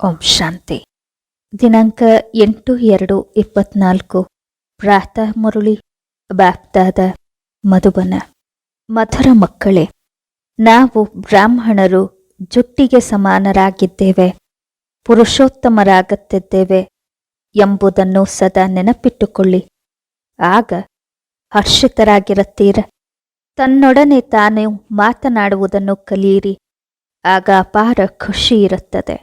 ಓಂ ಶಾಂತಿ. ದಿನಾಂಕ ಎಂಟು ಎರಡು ಇಪ್ಪತ್ನಾಲ್ಕು. ಪ್ರಾತಃ ಮುರುಳಿ ಬ್ಯಾಪ್ತಾದ ಮಧುಬನ. ಮಧುರ ಮಕ್ಕಳೇ, ನಾವು ಬ್ರಾಹ್ಮಣರು ಜುಟ್ಟಿಗೆ ಸಮಾನರಾಗಿದ್ದೇವೆ, ಪುರುಷೋತ್ತಮರಾಗುತ್ತಿದ್ದೇವೆ ಎಂಬುದನ್ನು ಸದಾ ನೆನಪಿಟ್ಟುಕೊಳ್ಳಿ. ಆಗ ಹರ್ಷಿತರಾಗಿರುತ್ತೀರ. ತನ್ನೊಡನೆ ತಾನು ಮಾತನಾಡುವುದನ್ನು ಕಲಿಯಿರಿ, ಆಗ ಅಪಾರ ಖುಷಿ ಇರುತ್ತದೆ.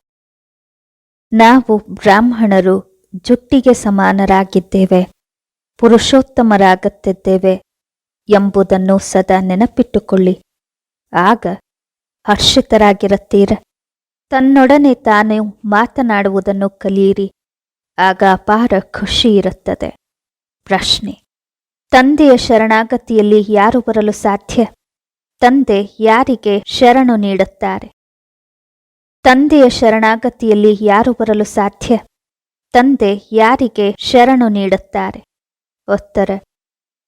ನಾವು ಬ್ರಾಹ್ಮಣರು ಜುಟ್ಟಿಗೆ ಸಮಾನರಾಗಿದ್ದೇವೆ, ಪುರುಷೋತ್ತಮರಾಗುತ್ತಿದ್ದೇವೆ ಎಂಬುದನ್ನು ಸದಾ ನೆನಪಿಟ್ಟುಕೊಳ್ಳಿ. ಆಗ ಹರ್ಷಿತರಾಗಿರುತ್ತೀರ. ತನ್ನೊಡನೆ ತಾನೇ ಮಾತನಾಡುವುದನ್ನು ಕಲಿಯಿರಿ, ಆಗ ಅಪಾರ ಖುಷಿ ಇರುತ್ತದೆ. ಪ್ರಶ್ನೆ, ತಂದೆಯ ಶರಣಾಗತಿಯಲ್ಲಿ ಯಾರು ಬರಲು ಸಾಧ್ಯ? ತಂದೆ ಯಾರಿಗೆ ಶರಣು ನೀಡುತ್ತಾರೆ? ತಂದೆಯ ಶರಣಾಗತಿಯಲ್ಲಿ ಯಾರು ಬರಲು ಸಾಧ್ಯ? ತಂದೆ ಯಾರಿಗೆ ಶರಣು ನೀಡುತ್ತಾರೆ? ಉತ್ತರ,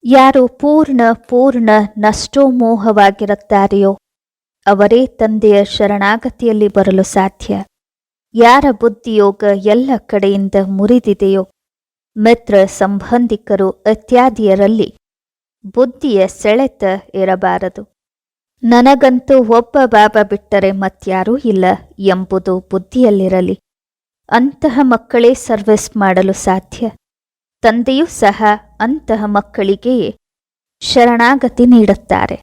ಯಾರು ಪೂರ್ಣ ಪೂರ್ಣ ನಷ್ಟೋಮೋಹವಾಗಿರುತ್ತಾರೆಯೋ ಅವರೇ ತಂದೆಯ ಶರಣಾಗತಿಯಲ್ಲಿ ಬರಲು ಸಾಧ್ಯ. ಯಾರ ಬುದ್ಧಿಯೋಗ ಎಲ್ಲ ಕಡೆಯಿಂದ ಮುರಿದಿದೆಯೋ, ಮಿತ್ರ ಸಂಬಂಧಿಕರು ಇತ್ಯಾದಿಯರಲ್ಲಿ ಬುದ್ಧಿಯ ಸೆಳೆತ ಇರಬಾರದು. ನನಗಂತೂ ಒಬ್ಬ ಬಾಬಾ ಬಿಟ್ಟರೆ ಮತ್ಯಾರೂ ಇಲ್ಲ ಎಂಬುದು ಬುದ್ಧಿಯಲ್ಲಿರಲಿ. ಅಂತಹ ಮಕ್ಕಳೇ ಸರ್ವಿಸ್ ಮಾಡಲು ಸಾಧ್ಯ. ತಂದೆಯೂ ಸಹ ಅಂತಹ ಮಕ್ಕಳಿಗೆಯೇ ಶರಣಾಗತಿ ನೀಡುತ್ತಾರೆ.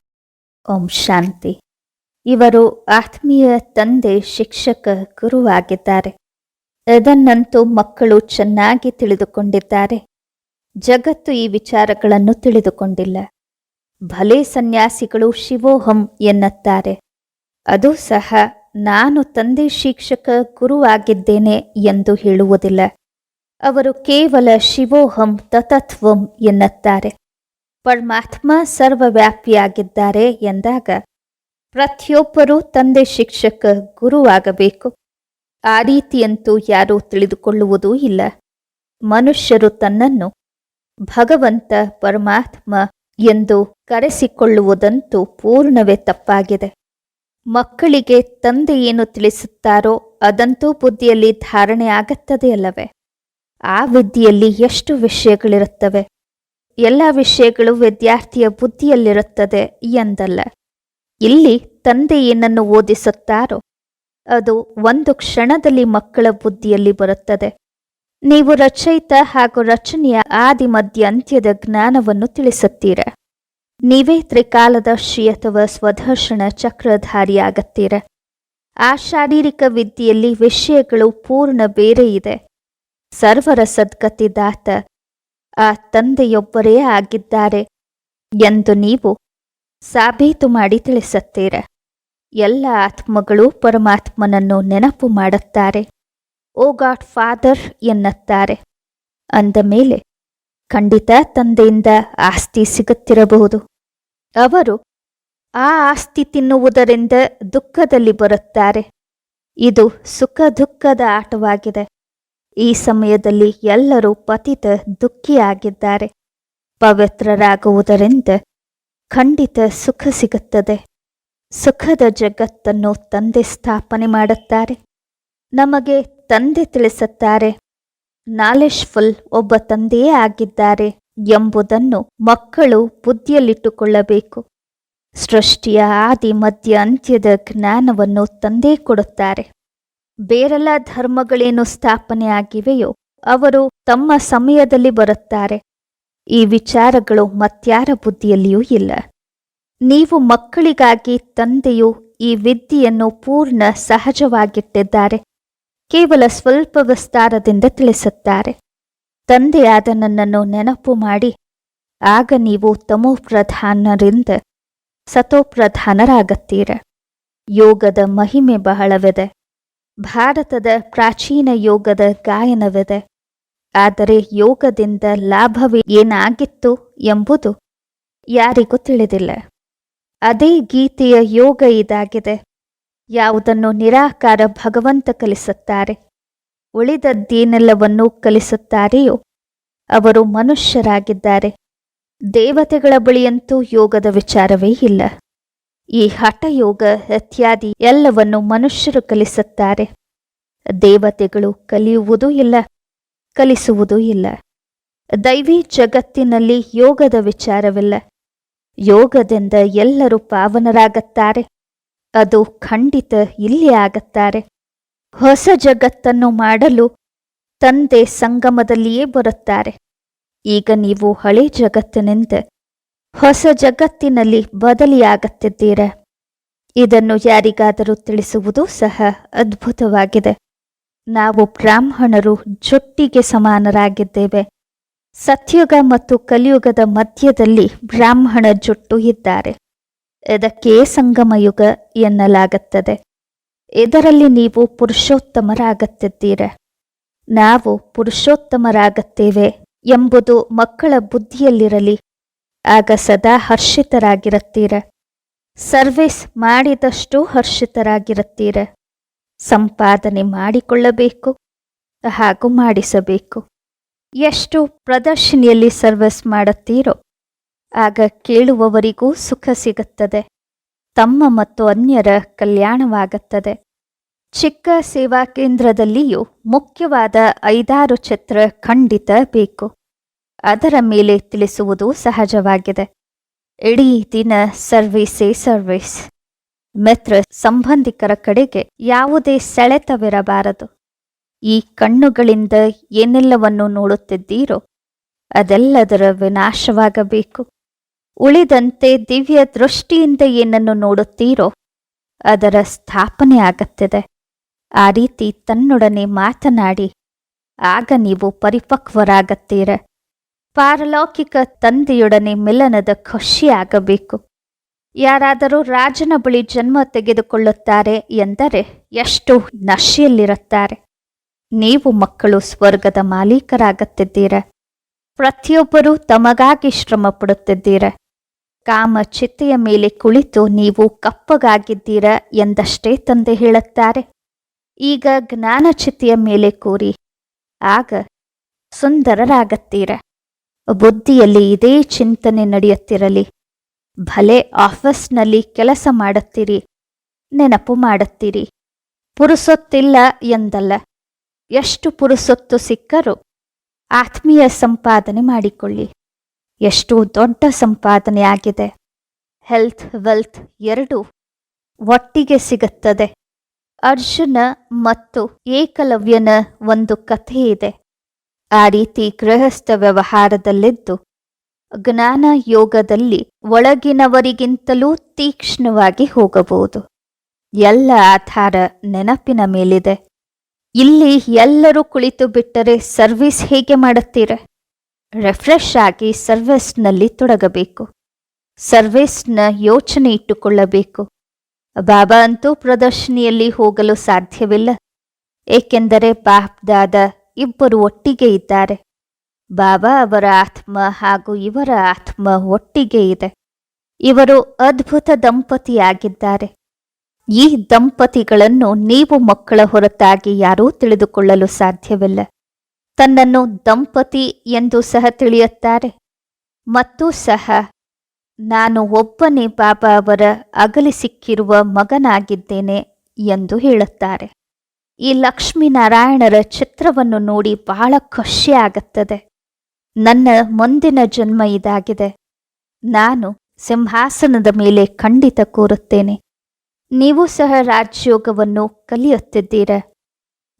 ಓಂ ಶಾಂತಿ. ಇವರು ಆತ್ಮೀಯ ತಂದೆ ಶಿಕ್ಷಕ ಗುರುವಾಗಿದ್ದಾರೆ. ಅದನ್ನಂತೂ ಮಕ್ಕಳು ಚೆನ್ನಾಗಿ ತಿಳಿದುಕೊಂಡಿದ್ದಾರೆ. ಜಗತ್ತು ಈ ವಿಚಾರಗಳನ್ನು ತಿಳಿದುಕೊಂಡಿಲ್ಲ. ಭಲೆ ಸನ್ಯಾಸಿಗಳು ಶಿವೋಹಂ ಎನ್ನುತ್ತಾರೆ. ಅದು ಸಹ ನಾನು ತಂದೆ ಶಿಕ್ಷಕ ಗುರುವಾಗಿದ್ದೇನೆ ಎಂದು ಹೇಳುವುದಿಲ್ಲ. ಅವರು ಕೇವಲ ಶಿವೋಹಂ ತತತ್ವಂ ಎನ್ನುತ್ತಾರೆ. ಪರಮಾತ್ಮ ಸರ್ವವ್ಯಾಪಿಯಾಗಿದ್ದಾರೆ ಎಂದಾಗ ಪ್ರತಿಯೊಬ್ಬರೂ ತಂದೆ ಶಿಕ್ಷಕ ಗುರುವಾಗಬೇಕು. ಆ ರೀತಿಯಂತೂ ಯಾರೂ ತಿಳಿದುಕೊಳ್ಳುವುದೂ ಇಲ್ಲ. ಮನುಷ್ಯರು ತನ್ನನ್ನು ಭಗವಂತ ಪರಮಾತ್ಮ ಎಂದು ಕರೆಸಿಕೊಳ್ಳುವುದಂತೂ ಪೂರ್ಣವೇ ತಪ್ಪಾಗಿದೆ. ಮಕ್ಕಳಿಗೆ ತಂದೆ ಏನು ತಿಳಿಸುತ್ತಾರೋ ಅದಂತೂ ಬುದ್ಧಿಯಲ್ಲಿ ಧಾರಣೆ ಆಗುತ್ತದೆ ಅಲ್ಲವೇ? ಆ ವಿದ್ಯೆಯಲ್ಲಿ ಎಷ್ಟು ವಿಷಯಗಳಿರುತ್ತವೆ? ಎಲ್ಲ ವಿಷಯಗಳು ವಿದ್ಯಾರ್ಥಿಯ ಬುದ್ಧಿಯಲ್ಲಿರುತ್ತದೆ ಎಂದಲ್ಲ. ಇಲ್ಲಿ ತಂದೆ ಏನನ್ನು ಓದಿಸುತ್ತಾರೋ ಅದು ಒಂದು ಕ್ಷಣದಲ್ಲಿ ಮಕ್ಕಳ ಬುದ್ಧಿಯಲ್ಲಿ ಬರುತ್ತದೆ. ನೀವು ರಚಯಿತ ಹಾಗೂ ರಚನೆಯ ಆದಿ ಮಧ್ಯ ಅಂತ್ಯದ ಜ್ಞಾನವನ್ನು ತಿಳಿಸುತ್ತೀರ. ನೀವೇ ತ್ರಿಕಾಲದರ್ಶಿ ಅಥವಾ ಸ್ವದರ್ಶನ ಚಕ್ರಧಾರಿಯಾಗತ್ತೀರ. ಆ ಶಾರೀರಿಕ ವಿದ್ಯೆಯಲ್ಲಿ ವಿಷಯಗಳು ಪೂರ್ಣ ಬೇರೆ ಇದೆ. ಸರ್ವರ ಸದ್ಗತಿದಾತ ಆ ತಂದೆಯೊಬ್ಬರೇ ಆಗಿದ್ದಾರೆ ಎಂದು ನೀವು ಸಾಬೀತು ಮಾಡಿ ತಿಳಿಸುತ್ತೀರ. ಎಲ್ಲ ಆತ್ಮಗಳು ಪರಮಾತ್ಮನನ್ನು ನೆನಪು ಮಾಡುತ್ತಾರೆ. ಓ ಗಾಡ್ ಫಾದರ್ ಎನ್ನುತ್ತಾರೆ. ಅಂದ ಮೇಲೆ ಖಂಡಿತ ತಂದೆಯಿಂದ ಆಸ್ತಿ ಸಿಗುತ್ತಿರಬಹುದು. ಅವರು ಆ ಆಸ್ತಿ ತಿನ್ನುವುದರಿಂದ ದುಃಖದಲ್ಲಿ ಬರುತ್ತಾರೆ. ಇದು ಸುಖ ದುಃಖದ ಆಟವಾಗಿದೆ. ಈ ಸಮಯದಲ್ಲಿ ಎಲ್ಲರೂ ಪತಿತ ದುಃಖಿಯಾಗಿದ್ದಾರೆ ಪವಿತ್ರರಾಗುವುದರಿಂದ ಖಂಡಿತ ಸುಖ ಸಿಗುತ್ತದೆ. ಸುಖದ ಜಗತ್ತನ್ನು ತಂದೆ ಸ್ಥಾಪನೆ ಮಾಡುತ್ತಾರೆ. ನಮಗೆ ತಂದೆ ತಿಳಿಸುತ್ತಾರೆ. ನಾಲೆಜ್ಫುಲ್ ಒಬ್ಬ ತಂದೆಯೇ ಆಗಿದ್ದಾರೆ ಎಂಬುದನ್ನು ಮಕ್ಕಳು ಬುದ್ಧಿಯಲ್ಲಿಟ್ಟುಕೊಳ್ಳಬೇಕು. ಸೃಷ್ಟಿಯ ಆದಿ, ಮಧ್ಯ, ಅಂತ್ಯದ ಜ್ಞಾನವನ್ನು ತಂದೆ ಕೊಡುತ್ತಾರೆ. ಬೇರೆಲ್ಲ ಧರ್ಮಗಳೇನು ಸ್ಥಾಪನೆ ಆಗಿವೆಯೋ ಅವರು ತಮ್ಮ ಸಮಯದಲ್ಲಿ ಬರುತ್ತಾರೆ. ಈ ವಿಚಾರಗಳು ಮತ್ಯಾರ ಬುದ್ಧಿಯಲ್ಲಿಯೂ ಇಲ್ಲ. ನೀವು ಮಕ್ಕಳಿಗಾಗಿ ತಂದೆಯು ಈ ವಿದ್ಯೆಯನ್ನು ಪೂರ್ಣ ಸಹಜವಾಗಿಟ್ಟಿದ್ದಾರೆ. ಕೇವಲ ಸ್ವಲ್ಪ ವಿಸ್ತಾರದಿಂದ ತಿಳಿಸುತ್ತಾರೆ. ತಂದೆಯಾದ ನನ್ನನ್ನು ನೆನಪು ಮಾಡಿ, ಆಗ ನೀವು ತಮೋಪ್ರಧಾನರಿಂದ ಸತೋಪ್ರಧಾನರಾಗತ್ತೀರ. ಯೋಗದ ಮಹಿಮೆ ಬಹಳವಿದೆ. ಭಾರತದ ಪ್ರಾಚೀನ ಯೋಗದ ಗಾಯನವಿದೆ. ಆದರೆ ಯೋಗದಿಂದ ಲಾಭವೇ ಏನಾಗಿತ್ತು ಎಂಬುದು ಯಾರಿಗೂ ತಿಳಿದಿಲ್ಲ. ಅದೇ ಗೀತೆಯ ಯೋಗ ಇದಾಗಿದೆ. ಯಾವುದನ್ನು ನಿರಾಕಾರ ಭಗವಂತ ಕಲಿಸುತ್ತಾರೆ? ಉಳಿದದ್ದೇನೆಲ್ಲವನ್ನೂ ಕಲಿಸುತ್ತಾರೆಯೋ? ಅವರು ಮನುಷ್ಯರಾಗಿದ್ದಾರೆ. ದೇವತೆಗಳ ಬಳಿಯಂತೂ ಯೋಗದ ವಿಚಾರವೇ ಇಲ್ಲ. ಈ ಹಠಯೋಗ, ಇತ್ಯಾದಿ ಎಲ್ಲವನ್ನು ಮನುಷ್ಯರು ಕಲಿಸುತ್ತಾರೆ. ದೇವತೆಗಳು ಕಲಿಯುವುದೂ ಇಲ್ಲ, ಕಲಿಸುವುದೂ ಇಲ್ಲ. ದೈವಿ ಜಗತ್ತಿನಲ್ಲಿ ಯೋಗದ ವಿಚಾರವಿಲ್ಲ. ಯೋಗದಿಂದ ಎಲ್ಲರೂ ಪಾವನರಾಗತ್ತಾರೆ. ಅದು ಖಂಡಿತ ಇಲ್ಲಿ ಆಗತ್ತಾರೆ. ಹೊಸ ಜಗತ್ತನ್ನು ಮಾಡಲು ತಂದೆ ಸಂಗಮದಲ್ಲಿಯೇ ಬರುತ್ತಾರೆ. ಈಗ ನೀವು ಹಳೆ ಜಗತ್ತಿನಿಂದ ಹೊಸ ಜಗತ್ತಿನಲ್ಲಿ ಬದಲಿಯಾಗುತ್ತಿದ್ದೀರ? ಇದನ್ನು ಯಾರಿಗಾದರೂ ತಿಳಿಸುವುದು ಸಹ ಅದ್ಭುತವಾಗಿದೆ. ನಾವು ಬ್ರಾಹ್ಮಣರು ಜೊಟ್ಟಿಗೆ ಸಮಾನರಾಗಿದ್ದೇವೆ. ಸತ್ಯುಗ ಮತ್ತು ಕಲಿಯುಗದ ಮಧ್ಯದಲ್ಲಿ ಬ್ರಾಹ್ಮಣ ಜೊಟ್ಟು ಇದ್ದಾರೆ. ಇದಕ್ಕೆ ಸಂಗಮಯುಗ ಎನ್ನಲಾಗುತ್ತದೆ? ಇದರಲ್ಲಿ ನೀವು ಪುರುಷೋತ್ತಮರಾಗುತ್ತಿದ್ದೀರ? ನಾವು ಪುರುಷೋತ್ತಮರಾಗುತ್ತೇವೆ ಎಂಬುದು ಮಕ್ಕಳ ಬುದ್ಧಿಯಲ್ಲಿರಲಿ, ಆಗ ಸದಾ ಹರ್ಷಿತರಾಗಿರುತ್ತೀರ. ಸರ್ವಿಸ್ ಮಾಡಿದಷ್ಟು ಹರ್ಷಿತರಾಗಿರುತ್ತೀರ. ಸಂಪಾದನೆ ಮಾಡಿಕೊಳ್ಳಬೇಕು, ಹಾಗೂ ಮಾಡಿಸಬೇಕು. ಎಷ್ಟು ಪ್ರದರ್ಶನಿಯಲ್ಲಿ ಸರ್ವಿಸ್ ಮಾಡುತ್ತೀರೋ ಆಗ ಕೇಳುವವರಿಗೂ ಸುಖ ಸಿಗುತ್ತದೆ. ತಮ್ಮ ಮತ್ತು ಅನ್ಯರ ಕಲ್ಯಾಣವಾಗುತ್ತದೆ. ಚಿಕ್ಕ ಸೇವಾ ಕೇಂದ್ರದಲ್ಲಿಯೂ ಮುಖ್ಯವಾದ ಐದಾರು ಚಿತ್ರ ಖಂಡಿತ ಬೇಕು. ಅದರ ಮೇಲೆ ತಿಳಿಸುವುದು ಸಹಜವಾಗಿದೆ. ಇಡೀ ದಿನ ಸರ್ವೀಸೇ ಸರ್ವಿಸ್. ಮಿತ್ರ ಸಂಬಂಧಿಕರ ಕಡೆಗೆ ಯಾವುದೇ ಸೆಳೆತವಿರಬಾರದು ಈ ಕಣ್ಣುಗಳಿಂದ ಏನೆಲ್ಲವನ್ನು ನೋಡುತ್ತಿದ್ದೀರೋ ಅದೆಲ್ಲದರ ವಿನಾಶವಾಗಬೇಕು. ಉಳಿದಂತೆ ದಿವ್ಯ ದೃಷ್ಟಿಯಿಂದ ಏನನ್ನು ನೋಡುತ್ತೀರೋ, ಅದರ ಸ್ಥಾಪನೆ ಆಗುತ್ತದೆ. ಆ ರೀತಿ ತನ್ನೊಡನೆ ಮಾತನಾಡಿ, ಆಗ ನೀವು ಪರಿಪಕ್ವರಾಗತ್ತೀರ. ಪಾರಲೌಕಿಕ ತಂದೆಯೊಡನೆ ಮಿಲನದ ಖುಷಿಯಾಗಬೇಕು. ಯಾರಾದರೂ ರಾಜನ ಬಳಿ ಜನ್ಮ ತೆಗೆದುಕೊಳ್ಳುತ್ತಾರೆ ಎಂದರೆ ಎಷ್ಟು ನಶೆಯಲ್ಲಿರುತ್ತಾರೆ. ನೀವು ಮಕ್ಕಳು ಸ್ವರ್ಗದ ಮಾಲೀಕರಾಗುತ್ತಿದ್ದೀರ. ಪ್ರತಿಯೊಬ್ಬರೂ ತಮಗಾಗಿ ಶ್ರಮ ಪಡುತ್ತಿದ್ದೀರ ಕಾಮ ಚಿತ್ತೆಯ ಮೇಲೆ ಕುಳಿತು ನೀವು ಕಪ್ಪಗಾಗಿದ್ದೀರ ಎಂದಷ್ಟೇ ತಂದೆ ಹೇಳುತ್ತಾರೆ. ಈಗ ಜ್ಞಾನ ಚಿತ್ತೆಯ ಮೇಲೆ ಕೂರಿ. ಆಗ ಸುಂದರರಾಗತ್ತೀರ. ಬುದ್ಧಿಯಲ್ಲಿ ಇದೇ ಚಿಂತನೆ ನಡೆಯುತ್ತಿರಲಿ. ಭಲೆ ಆಫೀಸ್ನಲ್ಲಿ ಕೆಲಸ ಮಾಡುತ್ತೀರಿ. ನೆನಪು ಮಾಡುತ್ತೀರಿ. ಪುರುಸೊತ್ತಿಲ್ಲ ಎಂದಲ್ಲ. ಎಷ್ಟು ಪುರುಸೊತ್ತು ಸಿಕ್ಕರೂ. ಆತ್ಮೀಯ ಸಂಪಾದನೆ ಮಾಡಿಕೊಳ್ಳಿ. ಎಷ್ಟು ದೊಡ್ಡ ಸಂಪಾದನೆ ಆಗಿದೆ ಹೆಲ್ತ್ ವೆಲ್ತ್ ಎರಡು ಒಟ್ಟಿಗೆ ಸಿಗುತ್ತದೆ. ಅರ್ಜುನ ಮತ್ತು ಏಕಲವ್ಯನ ಒಂದು ಕಥೆ ಇದೆ. ಆ ರೀತಿ ಗೃಹಸ್ಥ ವ್ಯವಹಾರದಲ್ಲಿದ್ದು, ಜ್ಞಾನ ಯೋಗದಲ್ಲಿ ಒಳಗಿನವರಿಗಿಂತಲೂ ತೀಕ್ಷ್ಣವಾಗಿ ಹೋಗಬಹುದು. ಎಲ್ಲ ಆಧಾರ ನೆನಪಿನ ಮೇಲಿದೆ. ಇಲ್ಲಿ ಎಲ್ಲರೂ ಕುಳಿತು ಬಿಟ್ಟರೆ ಸರ್ವಿಸ್ ಹೇಗೆ ಮಾಡುತ್ತೀರ? ರಿಫ್ರೆಶ್ ಆಗಿ ಸರ್ವಿಸ್ನಲ್ಲಿ ತೊಡಗಬೇಕು. ಸರ್ವಿಸ್ನ ಯೋಚನೆ ಇಟ್ಟುಕೊಳ್ಳಬೇಕು. ಬಾಬಾ ಅಂತೂ ಪ್ರದರ್ಶನಿಯಲ್ಲಿ ಹೋಗಲು ಸಾಧ್ಯವಿಲ್ಲ. ಏಕೆಂದರೆ ಬಾಪ್ ದಾದ ಇಬ್ಬರು ಒಟ್ಟಿಗೆ ಇದ್ದಾರೆ. ಬಾಬಾ ಅವರ ಆತ್ಮ ಹಾಗೂ ಇವರ ಆತ್ಮ ಒಟ್ಟಿಗೆ ಇದೆ. ಇವರು ಅದ್ಭುತ ದಂಪತಿಯಾಗಿದ್ದಾರೆ. ಈ ದಂಪತಿಗಳನ್ನು ನೀವು ಮಕ್ಕಳ ಹೊರತಾಗಿ ಯಾರೂ ತಿಳಿದುಕೊಳ್ಳಲು ಸಾಧ್ಯವಿಲ್ಲ. ತನ್ನನ್ನು ದಂಪತಿ ಎಂದು ಸಹ ತಿಳಿಯುತ್ತಾರೆ. ಮತ್ತು ಸಹ, ನಾನು ಒಬ್ಬನೇ ಬಾಬಾ ಅವರ ಅಗಲಿ ಸಿಕ್ಕಿರುವ ಮಗನಾಗಿದ್ದೇನೆ ಎಂದು ಹೇಳುತ್ತಾರೆ. ಈ ಲಕ್ಷ್ಮೀನಾರಾಯಣರ ಚಿತ್ರವನ್ನು ನೋಡಿ ಬಹಳ ಖುಷಿಯಾಗುತ್ತದೆ ನನ್ನ ಮುಂದಿನ ಜನ್ಮ ಇದಾಗಿದೆ. ನಾನು ಸಿಂಹಾಸನದ ಮೇಲೆ ಖಂಡಿತ ಕೂರುತ್ತೇನೆ. ನೀವು ಸಹ ರಾಜಯೋಗವನ್ನು ಕಲಿಯುತ್ತಿದ್ದೀರ?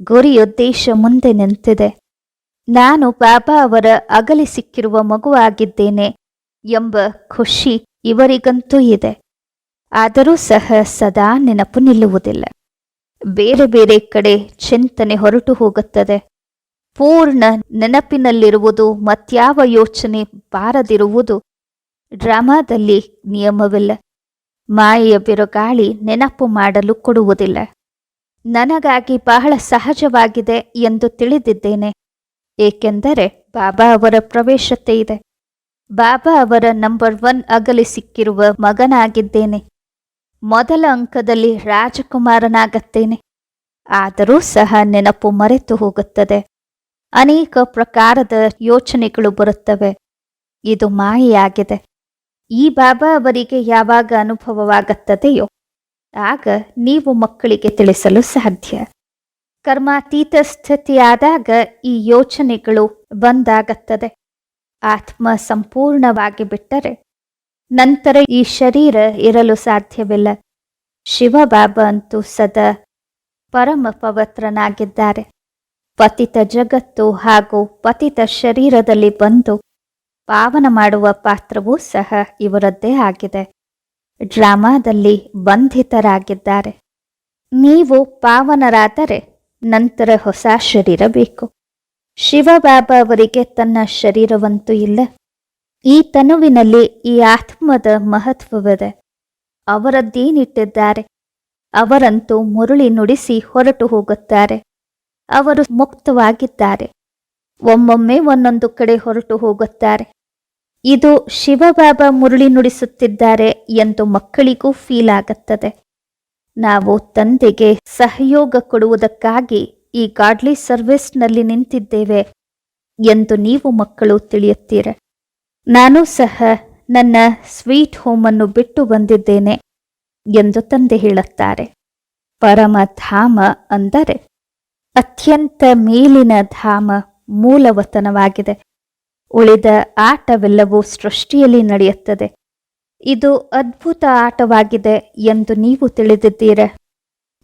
ಗುರಿಯುದ್ದೇಶ ಮುಂದೆ ನಿಂತಿದೆ. ನಾನು ಬಾಬಾ ಅವರ ಅಗಲಿ ಸಿಕ್ಕಿರುವ ಮಗುವಾಗಿದ್ದೇನೆ ಎಂಬ ಖುಷಿ ಇವರಿಗಂತೂ ಇದೆ. ಆದರೂ ಸಹ ಸದಾ ನೆನಪು ನಿಲ್ಲುವುದಿಲ್ಲ. ಬೇರೆ ಬೇರೆ ಕಡೆ ಚಿಂತನೆ ಹೊರಟು ಹೋಗುತ್ತದೆ. ಪೂರ್ಣ ನೆನಪಿನಲ್ಲಿರುವುದು ಮತ್ಯಾವ ಯೋಚನೆ ಬಾರದಿರುವುದು ಡ್ರಾಮಾದಲ್ಲಿ ನಿಯಮವಿಲ್ಲ. ಮಾಯೆಯ ಬಿರುಗಾಳಿ ನೆನಪು ಮಾಡಲು ಕೊಡುವುದಿಲ್ಲ. ನನಗಾಗಿ ಬಹಳ ಸಹಜವಾಗಿದೆ ಎಂದು ತಿಳಿದಿದ್ದೇನೆ. ಏಕೆಂದರೆ ಬಾಬಾ ಅವರ ಪ್ರವೇಶತೆ ಇದೆ. ಬಾಬಾ ಅವರ ನಂಬರ್ ಒನ್ ಅಗಲಿ ಸಿಕ್ಕಿರುವ ಮಗನಾಗಿದ್ದೇನೆ. ಮೊದಲ ಅಂಕದಲ್ಲಿ ರಾಜಕುಮಾರನಾಗತ್ತೇನೆ. ಆದರೂ ಸಹ ನೆನಪು ಮರೆತು ಹೋಗುತ್ತದೆ. ಅನೇಕ ಪ್ರಕಾರದ ಯೋಚನೆಗಳು ಬರುತ್ತವೆ. ಇದು ಮಾಯೆಯಾಗಿದೆ. ಈ ಬಾಬಾ ಅವರಿಗೆ ಯಾವಾಗ ಅನುಭವವಾಗುತ್ತದೆಯೋ, ಆಗ ನೀವು ಮಕ್ಕಳಿಗೆ ತಿಳಿಸಲು ಸಾಧ್ಯ. ಕರ್ಮಾತೀತ ಸ್ಥಿತಿಯಾದಾಗ ಈ ಯೋಚನೆಗಳು ಬಂದಾಗತ್ತದೆ. ಆತ್ಮ ಸಂಪೂರ್ಣವಾಗಿ ಬಿಟ್ಟರೆ ನಂತರ ಈ ಶರೀರ ಇರಲು ಸಾಧ್ಯವಿಲ್ಲ. ಶಿವಬಾಬಾ ಅಂತೂ ಸದಾ ಪರಮ ಪವಿತ್ರನಾಗಿದ್ದಾರೆ. ಪತಿತ ಜಗತ್ತು ಹಾಗೂ ಪತಿತ ಶರೀರದಲ್ಲಿ ಬಂದು ಪಾವನ ಮಾಡುವ ಪಾತ್ರವೂ ಸಹ ಇವರದ್ದೇ ಆಗಿದೆ. ಡ್ರಾಮಾದಲ್ಲಿ ಬಂಧಿತರಾಗಿದ್ದಾರೆ. ನೀವು ಪಾವನರಾದರೆ ನಂತರ ಹೊಸ ಶರೀರ ಬೇಕು. ಶಿವಬಾಬಾ ಅವರಿಗೆ ತನ್ನ ಶರೀರವಂತೂ ಇಲ್ಲ. ಈ ತನುವಿನಲ್ಲಿ ಈ ಆತ್ಮದ ಮಹತ್ವವಿದೆ. ಅವರದ್ದೇನಿಟ್ಟಿದ್ದಾರೆ? ಅವರಂತೂ ಮುರುಳಿ ನುಡಿಸಿ ಹೊರಟು ಹೋಗುತ್ತಾರೆ. ಅವರು ಮುಕ್ತವಾಗಿದ್ದಾರೆ. ಒಮ್ಮೊಮ್ಮೆ ಒಂದೊಂದು ಕಡೆ ಹೊರಟು ಹೋಗುತ್ತಾರೆ. ಇದು ಶಿವಬಾಬಾ ಮುರುಳಿ ನುಡಿಸುತ್ತಿದ್ದಾರೆ ಎಂದು ಮಕ್ಕಳಿಗೂ ಫೀಲ್ ಆಗುತ್ತದೆ. ನಾವು ತಂದೆಗೆ ಸಹಯೋಗ ಕೊಡುವುದಕ್ಕಾಗಿ ಈ ಗಾಡ್ಲಿ ಸರ್ವಿಸ್ನಲ್ಲಿ ನಿಂತಿದ್ದೇವೆ ಎಂದು ನೀವು ಮಕ್ಕಳು ತಿಳಿಯುತ್ತೀರ. ನಾನು ಸಹ ನನ್ನ ಸ್ವೀಟ್ ಹೋಮ್ ಅನ್ನು ಬಿಟ್ಟು ಬಂದಿದ್ದೇನೆ ಎಂದು ತಂದೆ ಹೇಳುತ್ತಾರೆ. ಪರಮಧಾಮ ಅಂದರೆ ಅತ್ಯಂತ ಮೇಲಿನ ಧಾಮ ಮೂಲವತನವಾಗಿದೆ. ಉಳಿದ ಆಟವೆಲ್ಲವೂ ಸೃಷ್ಟಿಯಲ್ಲಿ ನಡೆಯುತ್ತದೆ. ಇದು ಅದ್ಭುತ ಆಟವಾಗಿದೆ ಎಂದು ನೀವು ತಿಳಿದಿದ್ದೀರ?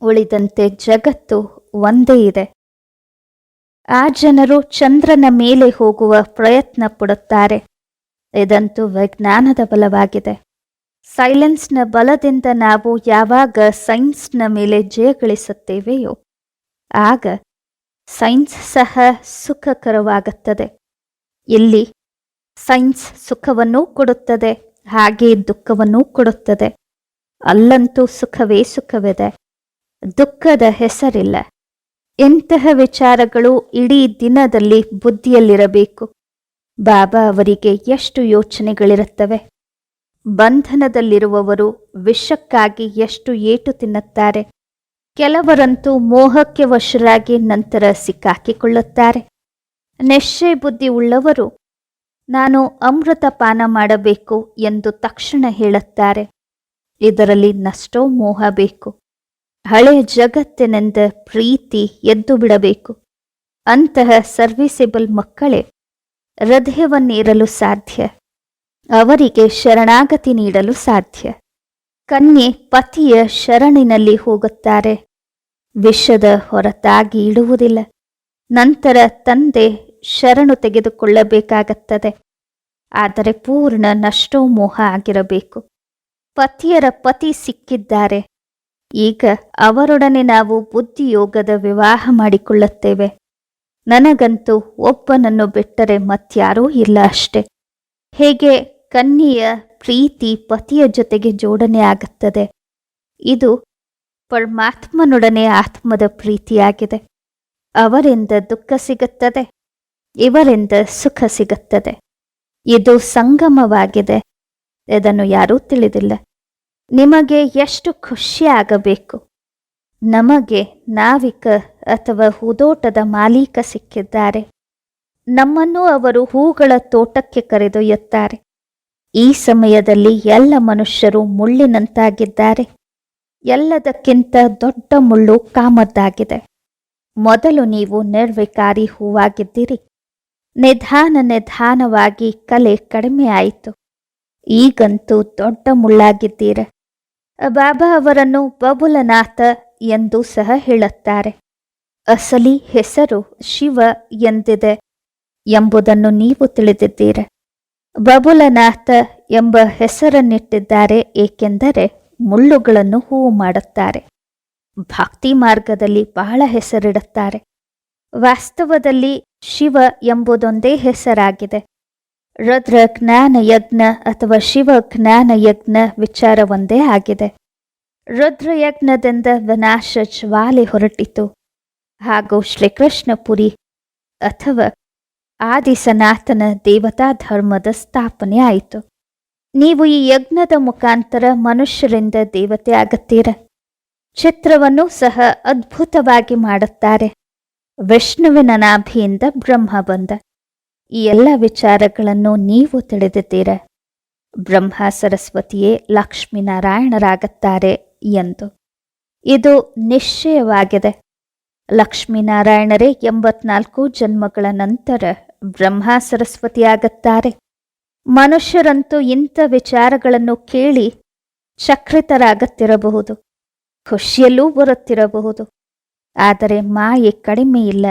ಉಳಿದಂತೆ ಜಗತ್ತು ಒಂದೇ ಇದೆ. ಆ ಜನರು ಚಂದ್ರನ ಮೇಲೆ ಹೋಗುವ ಪ್ರಯತ್ನ ಪಡುತ್ತಾರೆ. ಇದಂತೂ ವಿಜ್ಞಾನದ ಬಲವಾಗಿದೆ. ಸೈಲೆನ್ಸ್ನ ಬಲದಿಂದ ನಾವು ಯಾವಾಗ ಸೈನ್ಸ್ನ ಮೇಲೆ ಜಯಗಳಿಸುತ್ತೇವೆಯೋ, ಆಗ ಸೈನ್ಸ್ ಸಹ ಸುಖಕರವಾಗುತ್ತದೆ. ಇಲ್ಲಿ ಸೈನ್ಸ್ ಸುಖವನ್ನೂ ಕೊಡುತ್ತದೆ. ಹಾಗೆ ದುಃಖವನ್ನು ಕೊಡುತ್ತದೆ. ಅಲ್ಲಂತೂ ಸುಖವೇ ಸುಖವಿದೆ. ದುಃಖದ ಹೆಸರಿಲ್ಲ. ಇಂತಹ ವಿಚಾರಗಳು ಇಡೀ ದಿನದಲ್ಲಿ ಬುದ್ಧಿಯಲ್ಲಿರಬೇಕು. ಬಾಬಾ ಅವರಿಗೆ ಎಷ್ಟು ಯೋಚನೆಗಳಿರುತ್ತವೆ. ಬಂಧನದಲ್ಲಿರುವವರು ವಿಷಕ್ಕಾಗಿ ಎಷ್ಟು ಏಟು ತಿನ್ನುತ್ತಾರೆ. ಕೆಲವರಂತೂ ಮೋಹಕ್ಕೆ ವಶರಾಗಿ ನಂತರ ಸಿಕ್ಕಾಕಿಕೊಳ್ಳುತ್ತಾರೆ. ನಿಶ್ಚಯ ಬುದ್ಧಿ ಉಳ್ಳವರು ನಾನು ಅಮೃತ ಪಾನ ಮಾಡಬೇಕು ಎಂದು ತಕ್ಷಣ ಹೇಳುತ್ತಾರೆ. ಇದರಲ್ಲಿ ನಷ್ಟೋ ಮೋಹ ಬೇಕು. ಹಳೆ ಜಗತ್ತಿನಿಂದ ಪ್ರೀತಿ ಎದ್ದು ಬಿಡಬೇಕು. ಅಂತಹ ಸರ್ವಿಸೇಬಲ್ ಮಕ್ಕಳೇ, ಹೃದಯವನ್ನೇರಲು ಸಾಧ್ಯ. ಅವರಿಗೆ ಶರಣಾಗತಿ ನೀಡಲು ಸಾಧ್ಯ. ಕನ್ಯೆ ಪತಿಯ ಶರಣಿನಲ್ಲಿ ಹೋಗುತ್ತಾರೆ. ವಿಷದ ಹೊರತಾಗಿ ಇಡುವುದಿಲ್ಲ. ನಂತರ ತಂದೆ ಶರಣು ತೆಗೆದುಕೊಳ್ಳಬೇಕಾಗುತ್ತದೆ. ಆದರೆ ಪೂರ್ಣ ನಷ್ಟೋ ಮೋಹ ಆಗಿರಬೇಕು. ಪತಿಯರ ಪತಿ ಸಿಕ್ಕಿದ್ದಾರೆ. ಈಗ ಅವರೊಡನೆ ನಾವು ಬುದ್ಧಿಯೋಗದ ವಿವಾಹ ಮಾಡಿಕೊಳ್ಳುತ್ತೇವೆ. ನನಗಂತೂ ಒಬ್ಬನನ್ನು ಬಿಟ್ಟರೆ ಮತ್ಯಾರೂ ಇಲ್ಲ ಅಷ್ಟೆ. ಹೇಗೆ ಕನ್ನಿಯ ಪ್ರೀತಿ ಪತಿಯ ಜೊತೆಗೆ ಜೋಡಣೆ ಆಗುತ್ತದೆ. ಇದು ಪರಮಾತ್ಮನೊಡನೆ ಆತ್ಮದ ಪ್ರೀತಿಯಾಗಿದೆ. ಅವರಿಂದ ದುಃಖ ಸಿಗುತ್ತದೆ. ಇವರಿಂದ ಸುಖ ಸಿಗುತ್ತದೆ. ಇದು ಸಂಗಮವಾಗಿದೆ. ಇದನ್ನು ಯಾರೂ ತಿಳಿದಿಲ್ಲ. ನಿಮಗೆ ಎಷ್ಟು ಖುಷಿಯಾಗಬೇಕು ನಮಗೆ ನಾವಿಕ ಅಥವಾ ಹೂದೋಟದ ಮಾಲೀಕ ಸಿಕ್ಕಿದ್ದಾರೆ. ನಮ್ಮನ್ನು ಅವರು ಹೂಗಳ ತೋಟಕ್ಕೆ ಕರೆದೊಯ್ಯುತ್ತಾರೆ. ಈ ಸಮಯದಲ್ಲಿ ಎಲ್ಲ ಮನುಷ್ಯರು ಮುಳ್ಳಿನಂತಾಗಿದ್ದಾರೆ. ಎಲ್ಲದಕ್ಕಿಂತ ದೊಡ್ಡ ಮುಳ್ಳು ಕಾಮದ್ದಾಗಿದೆ. ಮೊದಲು ನೀವು ನಿರ್ವಿಕಾರಿ ಹೂವಾಗಿದ್ದಿರಿ. ನಿಧಾನ ನಿಧಾನವಾಗಿ ಕಲೆ ಕಡಿಮೆಯಾಯಿತು ಈಗಂತೂ ದೊಡ್ಡ ಮುಳ್ಳಾಗಿದ್ದೀರ. ಬಾಬಾ ಅವರನ್ನು ಬಬುಲನಾಥ ಎಂದು ಸಹ ಹೇಳುತ್ತಾರೆ. ಅಸಲಿ ಹೆಸರು ಶಿವ ಎಂದಿದೆ ಎಂಬುದನ್ನು ನೀವು ತಿಳಿದಿದ್ದೀರ. ಬಬುಲನಾಥ ಎಂಬ ಹೆಸರನ್ನಿಟ್ಟಿದ್ದಾರೆ ಏಕೆಂದರೆ ಮುಳ್ಳುಗಳನ್ನು ಹೂವು ಮಾಡುತ್ತಾರೆ. ಭಕ್ತಿ ಮಾರ್ಗದಲ್ಲಿ ಬಹಳ ಹೆಸರಿಡುತ್ತಾರೆ. ವಾಸ್ತವದಲ್ಲಿ ಶಿವ ಎಂಬುದೊಂದೇ ಹೆಸರಾಗಿದೆ. ರುದ್ರ ಜ್ಞಾನ ಯಜ್ಞ ಅಥವಾ ಶಿವ ಜ್ಞಾನ ಯಜ್ಞ ವಿಚಾರ ಒಂದೇ ಆಗಿದೆ. ರುದ್ರಯಜ್ಞದಿಂದ ವಿನಾಶ ಜ್ವಾಲೆ ಹೊರಟಿತು. ಹಾಗೂ ಶ್ರೀಕೃಷ್ಣಪುರಿ ಅಥವಾ ಆದಿ ಸನಾತನ ದೇವತಾ ಧರ್ಮದ ಸ್ಥಾಪನೆ ಆಯಿತು. ನೀವು ಈ ಯಜ್ಞದ ಮುಖಾಂತರ ಮನುಷ್ಯರಿಂದ ದೇವತೆ ಆಗುತ್ತೀರ? ಚಿತ್ರವನ್ನು ಸಹ ಅದ್ಭುತವಾಗಿ ಮಾಡುತ್ತಾರೆ. ವಿಷ್ಣುವಿನ ನಾಭಿಯಿಂದ ಬ್ರಹ್ಮ ಬಂದ. ಈ ಎಲ್ಲ ವಿಚಾರಗಳನ್ನು ನೀವು ತಿಳಿದಿದ್ದೀರ. ಬ್ರಹ್ಮ ಸರಸ್ವತಿಯೇ ಲಕ್ಷ್ಮೀನಾರಾಯಣರಾಗುತ್ತಾರೆ ಎಂದು. ಇದು ನಿಶ್ಚಯವಾಗಿದೆ. ಲಕ್ಷ್ಮೀನಾರಾಯಣರೇ ಎಂಬತ್ನಾಲ್ಕು ಜನ್ಮಗಳ ನಂತರ ಬ್ರಹ್ಮ ಸರಸ್ವತಿಯಾಗುತ್ತಾರೆ ಮನುಷ್ಯರಂತೂ ಇಂಥ ವಿಚಾರಗಳನ್ನು ಕೇಳಿ ಚಕ್ರಿತರಾಗುತ್ತಿರಬಹುದು. ಖುಷಿಯಲ್ಲೂ ಬರುತ್ತಿರಬಹುದು. ಆದರೆ ಮಾಯೆ ಕಡಿಮೆ ಇಲ್ಲ.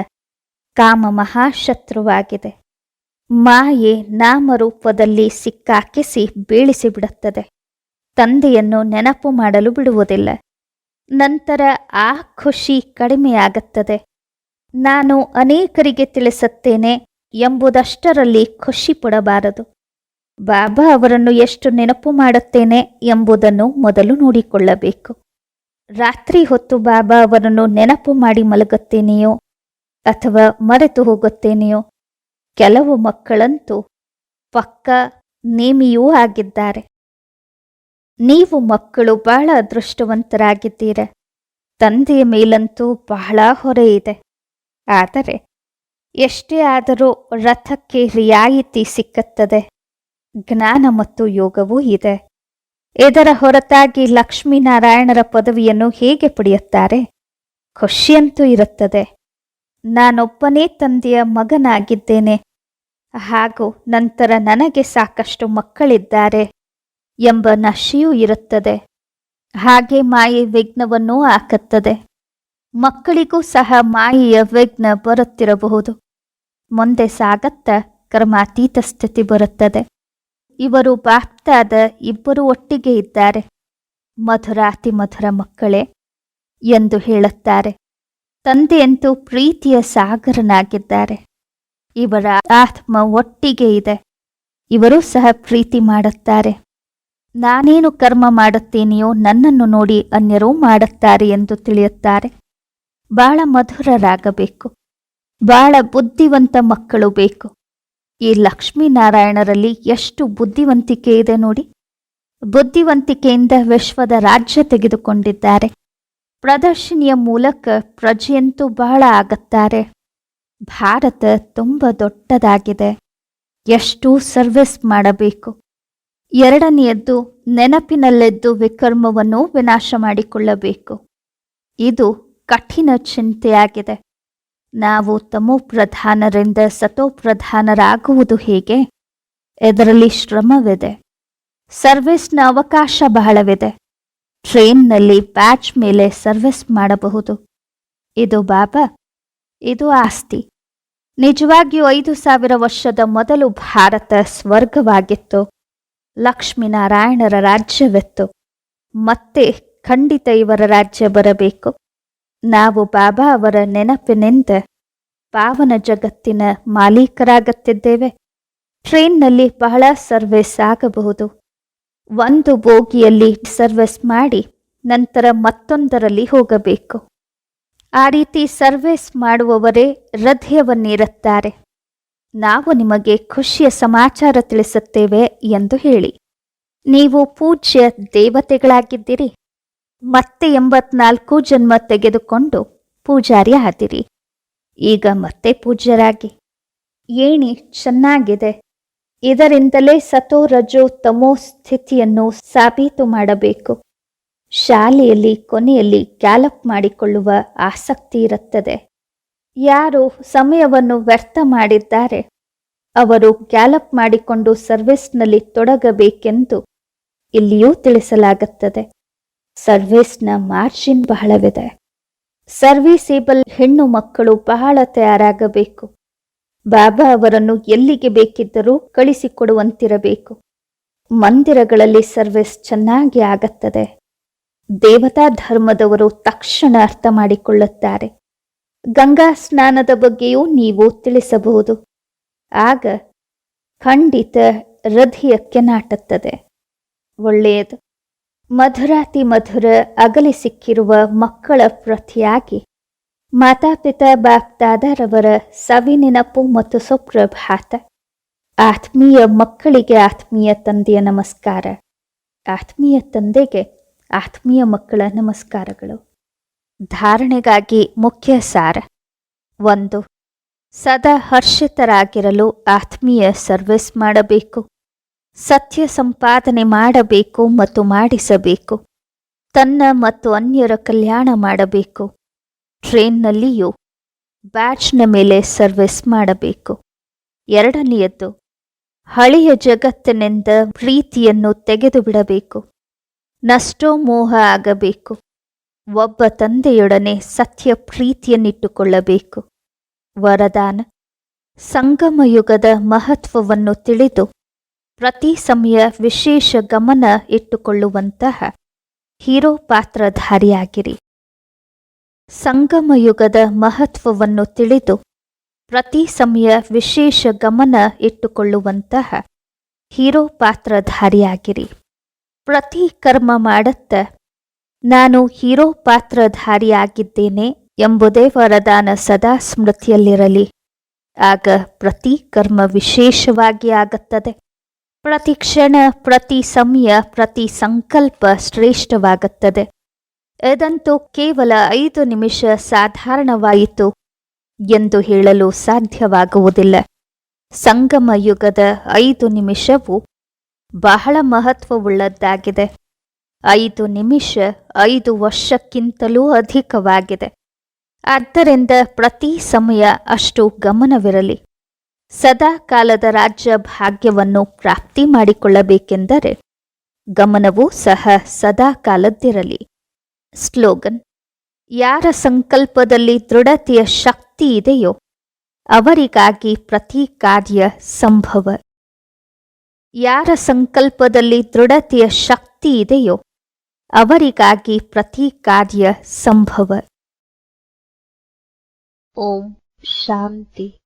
ಕಾಮ ಮಹಾಶತ್ರುವಾಗಿದೆ ಮಾಯೆ ನಾಮರೂಪದಲ್ಲಿ ಸಿಕ್ಕಾಕಿಸಿ ಬೀಳಿಸಿಬಿಡುತ್ತದೆ ತಂದೆಯನ್ನು ನೆನಪು ಮಾಡಲು ಬಿಡುವುದಿಲ್ಲ. ನಂತರ ಆ ಖುಷಿ ಕಡಿಮೆಯಾಗುತ್ತದೆ. ನಾನು ಅನೇಕರಿಗೆ ತಿಳಿಸುತ್ತೇನೆ ಎಂಬುದಷ್ಟರಲ್ಲಿ ಖುಷಿ ಪಡಬಾರದು. ಬಾಬಾ ಅವರನ್ನು ಎಷ್ಟು ನೆನಪು ಮಾಡುತ್ತೇನೆ ಎಂಬುದನ್ನು ಮೊದಲು ನೋಡಿಕೊಳ್ಳಬೇಕು. ರಾತ್ರಿ ಹೊತ್ತು ಬಾಬಾ ಅವರನ್ನು ನೆನಪು ಮಾಡಿ ಮಲಗುತ್ತೇನೆಯೋ ಅಥವಾ ಮರೆತು ಹೋಗುತ್ತೇನೆಯೋ ಕೆಲವು ಮಕ್ಕಳಂತೂ ಪಕ್ಕ ನೇಮಿಯೂ ಆಗಿದ್ದಾರೆ. ನೀವು ಮಕ್ಕಳು ಬಹಳ ಅದೃಷ್ಟವಂತರಾಗಿದ್ದೀರ. ತಂದೆಯ ಮೇಲಂತೂ ಬಹಳ ಹೊರೆ ಇದೆ. ಆದರೆ ಎಷ್ಟೇ ಆದರೂ ರಥಕ್ಕೆ ರಿಯಾಯಿತಿ ಸಿಕ್ಕುತ್ತದೆ. ಜ್ಞಾನ ಮತ್ತು ಯೋಗವೂ ಇದೆ. ಇದರ ಹೊರತಾಗಿ ಲಕ್ಷ್ಮೀನಾರಾಯಣರ ಪದವಿಯನ್ನು ಹೇಗೆ ಪಡೆಯುತ್ತಾರೆ? ಖುಷಿಯಂತೂ ಇರುತ್ತದೆ. ನಾನೊಬ್ಬನೇ ತಂದೆಯ ಮಗನಾಗಿದ್ದೇನೆ. ಹಾಗೂ ನಂತರ ನನಗೆ ಸಾಕಷ್ಟು ಮಕ್ಕಳಿದ್ದಾರೆ ಎಂಬ ನಶೆಯೂ ಇರುತ್ತದೆ. ಹಾಗೆ ಮಾಯೆ ವಿಘ್ನವನ್ನೂ ಹಾಕುತ್ತದೆ. ಮಕ್ಕಳಿಗೂ ಸಹ ಮಾಯೆಯ ವಿಘ್ನ ಬರುತ್ತಿರಬಹುದು. ಮುಂದೆ ಸಾಗತ್ತ ಕರ್ಮಾತೀತ ಸ್ಥಿತಿ ಬರುತ್ತದೆ. ಇವರು ಬಾಪ್ತಾದ ಇಬ್ಬರು ಒಟ್ಟಿಗೆ ಇದ್ದಾರೆ. ಮಧುರಾತಿ ಮಧುರ ಮಕ್ಕಳೇ, ಎಂದು ಹೇಳುತ್ತಾರೆ. ತಂದೆಯಂತೂ ಪ್ರೀತಿಯ ಸಾಗರನಾಗಿದ್ದಾರೆ. ಇವರ ಆತ್ಮ ಒಟ್ಟಿಗೆ ಇದೆ. ಇವರೂ ಸಹ ಪ್ರೀತಿ ಮಾಡುತ್ತಾರೆ. ನಾನೇನು ಕರ್ಮ ಮಾಡುತ್ತೇನೆಯೋ ನನ್ನನ್ನು ನೋಡಿ ಅನ್ಯರೂ ಮಾಡುತ್ತಾರೆ ಎಂದು ತಿಳಿಯುತ್ತಾರೆ. ಬಹಳ ಮಧುರರಾಗಬೇಕು. ಬಹಳ ಬುದ್ಧಿವಂತ ಮಕ್ಕಳು ಬೇಕು. ಈ ಲಕ್ಷ್ಮೀನಾರಾಯಣರಲ್ಲಿ ಎಷ್ಟು ಬುದ್ಧಿವಂತಿಕೆ ಇದೆ ನೋಡಿ. ಬುದ್ಧಿವಂತಿಕೆಯಿಂದ ವಿಶ್ವದ ರಾಜ್ಯ ತೆಗೆದುಕೊಂಡಿದ್ದಾರೆ. ಪ್ರದರ್ಶನಿಯ ಮೂಲಕ ಪ್ರಜೆಯಂತೂ ಬಹಳ ಆಗುತ್ತಾರೆ. ಭಾರತ ತುಂಬ ದೊಡ್ಡದಾಗಿದೆ. ಎಷ್ಟು ಸರ್ವಿಸ್ ಮಾಡಬೇಕು. ಎರಡನೆಯದ್ದು ನೆನಪಿನಲ್ಲೆದ್ದು ವಿಕರ್ಮವನ್ನು ವಿನಾಶ ಮಾಡಿಕೊಳ್ಳಬೇಕು. ಇದು ಕಠಿಣ ಚಿಂತೆಯಾಗಿದೆ. ನಾವು ತಮೋಪ್ರಧಾನರಿಂದ ಸತೋಪ್ರಧಾನರಾಗುವುದು ಹೇಗೆ? ಇದರಲ್ಲಿ ಶ್ರಮವಿದೆ. ಸರ್ವಿಸ್ನ ಅವಕಾಶ ಬಹಳವಿದೆ. ಟ್ರೈನ್ನಲ್ಲಿ ಬ್ಯಾಚ್ ಮೇಲೆ ಸರ್ವಿಸ್ ಮಾಡಬಹುದು. ಇದು ಬಾಬಾ ಇದು ಆಸ್ತಿ. ನಿಜವಾಗಿಯೂ ಐದು ಸಾವಿರ ವರ್ಷದ ಮೊದಲು ಭಾರತ ಸ್ವರ್ಗವಾಗಿತ್ತು. ಲಕ್ಷ್ಮೀನಾರಾಯಣರ ರಾಜ್ಯವಿತ್ತು. ಮತ್ತೆ ಖಂಡಿತ ಇವರ ರಾಜ್ಯ ಬರಬೇಕು. ನಾವು ಬಾಬಾ ಅವರ ನೆನಪಿನಿಂದ ಪಾವನ ಜಗತ್ತಿನ ಮಾಲೀಕರಾಗುತ್ತಿದ್ದೇವೆ. ಟ್ರೈನ್ನಲ್ಲಿ ಬಹಳ ಸರ್ವಿಸ್ ಆಗಬಹುದು. ಒಂದು ಬೋಗಿಯಲ್ಲಿ ಸರ್ವಿಸ್ ಮಾಡಿ ನಂತರ ಮತ್ತೊಂದರಲ್ಲಿ ಹೋಗಬೇಕು. ಆ ರೀತಿ ಸರ್ವಿಸ್ ಮಾಡುವವರೇ ಹೃದಯವನ್ನಿರುತ್ತಾರೆ. ನಾವು ನಿಮಗೆ ಖುಷಿಯ ಸಮಾಚಾರ ತಿಳಿಸುತ್ತೇವೆ ಎಂದು ಹೇಳಿ. ನೀವು ಪೂಜ್ಯ ದೇವತೆಗಳಾಗಿದ್ದೀರಿ. ಮತ್ತೆ ಎಂಬತ್ನಾಲ್ಕು ಜನ್ಮ ತೆಗೆದುಕೊಂಡು ಪೂಜಾರಿ ಆದಿರಿ. ಈಗ ಮತ್ತೆ ಪೂಜ್ಯರಾಗಿ. ಏಣಿ ಚೆನ್ನಾಗಿದೆ. ಇದರಿಂದಲೇ ಸತೋ ರಜೋ ತಮೋ ಸ್ಥಿತಿಯನ್ನು ಸಾಬೀತು ಮಾಡಬೇಕು. ಶಾಲೆಯಲ್ಲಿ, ಕೊನೆಯಲ್ಲಿ ಕ್ಯಾಲಪ್ ಮಾಡಿಕೊಳ್ಳುವ ಆಸಕ್ತಿ ಇರುತ್ತದೆ. ಯಾರು ಸಮಯವನ್ನು ವ್ಯರ್ಥ ಮಾಡಿದ್ದಾರೆ? ಅವರು ಗ್ಯಾಲಪ್ ಮಾಡಿಕೊಂಡು ಸರ್ವಿಸ್ನಲ್ಲಿ ತೊಡಗಬೇಕೆಂದು ಇಲ್ಲಿಯೂ ತಿಳಿಸಲಾಗುತ್ತದೆ. ಸರ್ವಿಸ್ನ ಮಾರ್ಜಿನ್ ಬಹಳವಿದೆ. ಸರ್ವಿಸೇಬಲ್ ಹೆಣ್ಣು ಮಕ್ಕಳು ಬಹಳ ತಯಾರಾಗಬೇಕು. ಬಾಬಾ ಅವರನ್ನು ಎಲ್ಲಿಗೆ ಬೇಕಿದ್ದರೂ ಕಳಿಸಿಕೊಡುವಂತಿರಬೇಕು. ಮಂದಿರಗಳಲ್ಲಿ ಸರ್ವಿಸ್ ಚೆನ್ನಾಗಿ ಆಗತ್ತದೆ. ದೇವತಾ ಧರ್ಮದವರು ತಕ್ಷಣ ಅರ್ಥ ಮಾಡಿಕೊಳ್ಳುತ್ತಾರೆ. ಗಂಗಾ ಸ್ನಾನದ ಬಗ್ಗೆಯೂ ನೀವು ತಿಳಿಸಬಹುದು. ಆಗ ಖಂಡಿತ ಹೃದಯಕ್ಕೆ ನಾಟುತ್ತದೆ. ಒಳ್ಳೆಯದು. ಮಧುರಾತಿ ಮಧುರ ಅಗಲಿ ಸಿಕ್ಕಿರುವ ಮಕ್ಕಳ ಪ್ರತಿಯಾಗಿ ಮಾತಾಪಿತಾ ಬಾಪ್ದಾದರವರ ಸವಿನೆನಪು ಮತ್ತು ಸುಪ್ರಭಾತ. ಆತ್ಮೀಯ ಮಕ್ಕಳಿಗೆ ಆತ್ಮೀಯ ತಂದೆಯ ನಮಸ್ಕಾರ. ಆತ್ಮೀಯ ತಂದೆಗೆ ಆತ್ಮೀಯ ಮಕ್ಕಳ ನಮಸ್ಕಾರಗಳು. ಧಾರಣೆಗಾಗಿ ಮುಖ್ಯ ಸಾರ. ಒಂದು, ಸದಾ ಹರ್ಷಿತರಾಗಿರಲು ಆತ್ಮೀಯ ಸರ್ವಿಸ್ ಮಾಡಬೇಕು. ಸತ್ಯ ಸಂಪಾದನೆ ಮಾಡಬೇಕು ಮತ್ತು ಮಾಡಿಸಬೇಕು. ತನ್ನ ಮತ್ತು ಅನ್ಯರ ಕಲ್ಯಾಣ ಮಾಡಬೇಕು. ಟ್ರೈನ್ನಲ್ಲಿಯೂ ಬ್ಯಾಚ್ನ ಮೇಲೆ ಸರ್ವಿಸ್ ಮಾಡಬೇಕು. ಎರಡನೆಯದ್ದು, ಹಳೆಯ ಜಗತ್ತಿನಿಂದ ಪ್ರೀತಿಯನ್ನು ತೆಗೆದು ಬಿಡಬೇಕು ನಷ್ಟೋ ಮೋಹ ಆಗಬೇಕು. ಒಬ್ಬ ತಂದೆಯೊಡನೆ ಸತ್ಯ ಪ್ರೀತಿಯನ್ನಿಟ್ಟುಕೊಳ್ಳಬೇಕು. ವರದಾನ ಸಂಗಮಯುಗದ ಮಹತ್ವವನ್ನು ತಿಳಿದು ಪ್ರತಿ ಸಮಯ ವಿಶೇಷ ಗಮನ ಇಟ್ಟುಕೊಳ್ಳುವಂತಹ ಹೀರೋ ಪಾತ್ರಧಾರಿಯಾಗಿರಿ. ಸಂಗಮಯುಗದ ಮಹತ್ವವನ್ನು ತಿಳಿದು ಪ್ರತಿ ಸಮಯ ವಿಶೇಷ ಗಮನ ಇಟ್ಟುಕೊಳ್ಳುವಂತಹ ಹೀರೋ ಪಾತ್ರಧಾರಿಯಾಗಿರಿ. ಪ್ರತಿ ಕರ್ಮ ಮಾಡುತ್ತ ನಾನು ಹೀರೋ ಪಾತ್ರಧಾರಿಯಾಗಿದ್ದೇನೆ ಎಂಬುದೇ ವರದಾನ ಸದಾ ಸ್ಮೃತಿಯಲ್ಲಿರಲಿ. ಆಗ ಪ್ರತಿ ಕರ್ಮ ವಿಶೇಷವಾಗಿ ಆಗುತ್ತದೆ. ಪ್ರತಿ ಕ್ಷಣ, ಪ್ರತಿ ಸಮಯ, ಪ್ರತಿ ಸಂಕಲ್ಪ ಶ್ರೇಷ್ಠವಾಗುತ್ತದೆ. ಇದಂತೂ ಕೇವಲ ಐದು ನಿಮಿಷ ಸಾಧಾರಣವಾಯಿತು ಎಂದು ಹೇಳಲು ಸಾಧ್ಯವಾಗುವುದಿಲ್ಲ. ಸಂಗಮ ಯುಗದ ಐದು ನಿಮಿಷವು ಬಹಳ ಮಹತ್ವವುಳ್ಳದ್ದಾಗಿದೆ. ಐದು ನಿಮಿಷ ಐದು ವರ್ಷಕ್ಕಿಂತಲೂ ಅಧಿಕವಾಗಿದೆ. ಆದ್ದರಿಂದ ಪ್ರತಿ ಸಮಯ ಅಷ್ಟು ಗಮನವಿರಲಿ. ಸದಾ ಕಾಲದ ರಾಜ್ಯ ಭಾಗ್ಯವನ್ನು ಪ್ರಾಪ್ತಿ ಮಾಡಿಕೊಳ್ಳಬೇಕೆಂದರೆ ಗಮನವು ಸಹ ಸದಾ ಕಾಲದ್ದಿರಲಿ. ಸ್ಲೋಗನ್, ಯಾರ ಸಂಕಲ್ಪದಲ್ಲಿ ದೃಢತೆಯ ಶಕ್ತಿ ಇದೆಯೋ ಅವರಿಗಾಗಿ ಪ್ರತಿ ಕಾರ್ಯ ಸಂಭವ. ಯಾರ ಸಂಕಲ್ಪದಲ್ಲಿ ದೃಢತೆಯ ಶಕ್ತಿ ಇದೆಯೋ ಅವರಿಗಾಗಿ ಪ್ರತಿ ಕಾರ್ಯ ಸಂಭವ. ಓಂ, ಶಾಂತಿ.